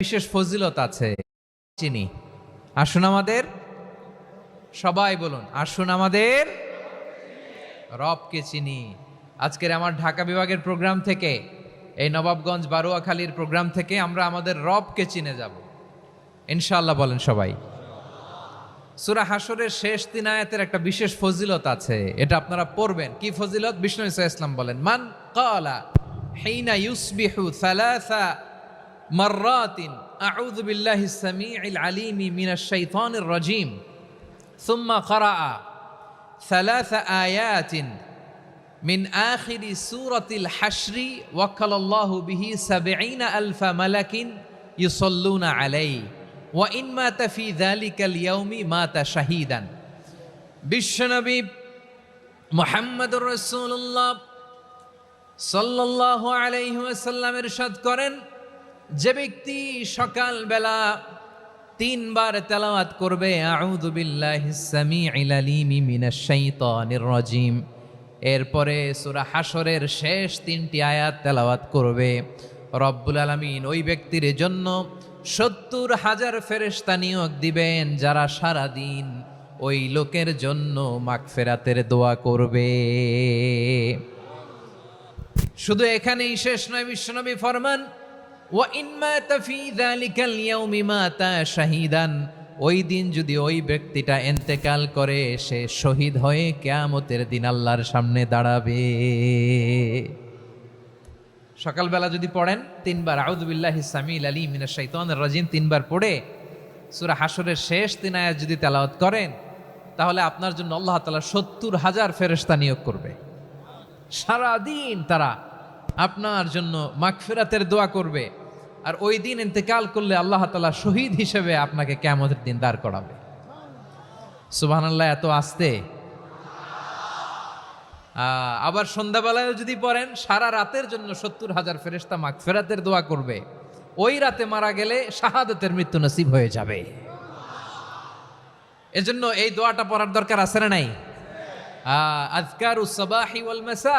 বিশেষ ফজিলত আছে, চিনি। আসুন আমাদের, সবাই বলুন, আসুন আমাদের, রবকে চিনি। আজকের আমার ঢাকা বিভাগের প্রোগ্রাম থেকে, এই নবাবগঞ্জ বারুয়াখালীর প্রোগ্রাম থেকে আমরা আমাদের রবকে চিনে যাব। ইনশাআল্লাহ বলেন সবাই। সুরা হাসরের শেষ তিন আয়াতের একটা বিশেষ ফজিলত আছে, এটা আপনারা পড়বেন। কি ফজিলত? বিষ্ণু ইসা ইসলাম বলেন, মান কালা হিনা ইউসবিহু সালাসা মাররাতিন আউযু বিল্লাহি সামিউল আলিমি মিনাশ শাইতানির রাজিম ثم قرأ ثلاث آيات من آخر سورة الحشر وكل الله به سبعين ألف ملك يصلون عليه وإن مات في ذلك اليوم مات شهيدا বিশ্বনবী মোহাম্মদুর রসুল্লাহ সাল্লাল্লাহু আলাইহি ওয়াসাল্লাম ইরশাদ করেন যে ব্যক্তি সকালবেলা তিনবার তেলাওয়াত করবে রাজিম। এরপরে সুরা হাসরের শেষ তিনটি আয়াত তেলাওয়াত করবে। রব্বুল আলামিন ওই ব্যক্তির জন্য সত্তর হাজার ফেরেশতা নিয়োগ দিবেন, যারা সারা দিন ওই লোকের জন্য মাগফিরাতের দোয়া করবে। শুধু এখানেই শেষ নয়, বিশ্বনবী ফরমান শাহিদান, ওই দিন যদি ওই ব্যক্তিটা এন্তেকাল করে, সে শহীদ হয়ে কেয়ামতের দিন আল্লাহর সামনে দাঁড়াবে। সকালবেলা যদি পড়েন, তিনবার আউদুবিল্লাহি সামিল আলী মিনাশ শাইতানির রাজিম তিনবার পড়ে, সুরা হাসরের শেষ তিন আয়াত যদি তেলাওয়াত করেন, তাহলে আপনার জন্য আল্লাহ তালা সত্তর হাজার ফেরেশতা নিয়োগ করবে। সারাদিন তারা আপনার জন্য মাগফিরাতের দোয়া করবে। আর ওই দিন ইন্তেকাল করলে আল্লাহ তালা শহীদ হিসেবে আপনাকে কেমতের দিন দাঁড় করাবে। সুবহানাল্লাহ, এত আসতে। আবার সন্ধ্যাবেলায় যদি পড়েন, সারা রাতের জন্য সত্তর হাজার ফেরেস্তা মাগফিরাতের দোয়া করবে। ওই রাতে মারা গেলে শাহাদতের মৃত্যু নসিব হয়ে যাবে। এজন্য এই দোয়াটা পড়ার দরকার আছে না নাই? আজকার উসবাহি ওয়াল মাসা।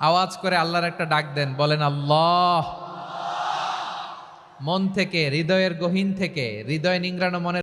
আওয়াজ করে আল্লাহর একটা ডাক দেন, বলেন, আল্লাহ। মন থেকে, হৃদয়ের গহীন থেকে, হৃদয় নিংড়ানো মনের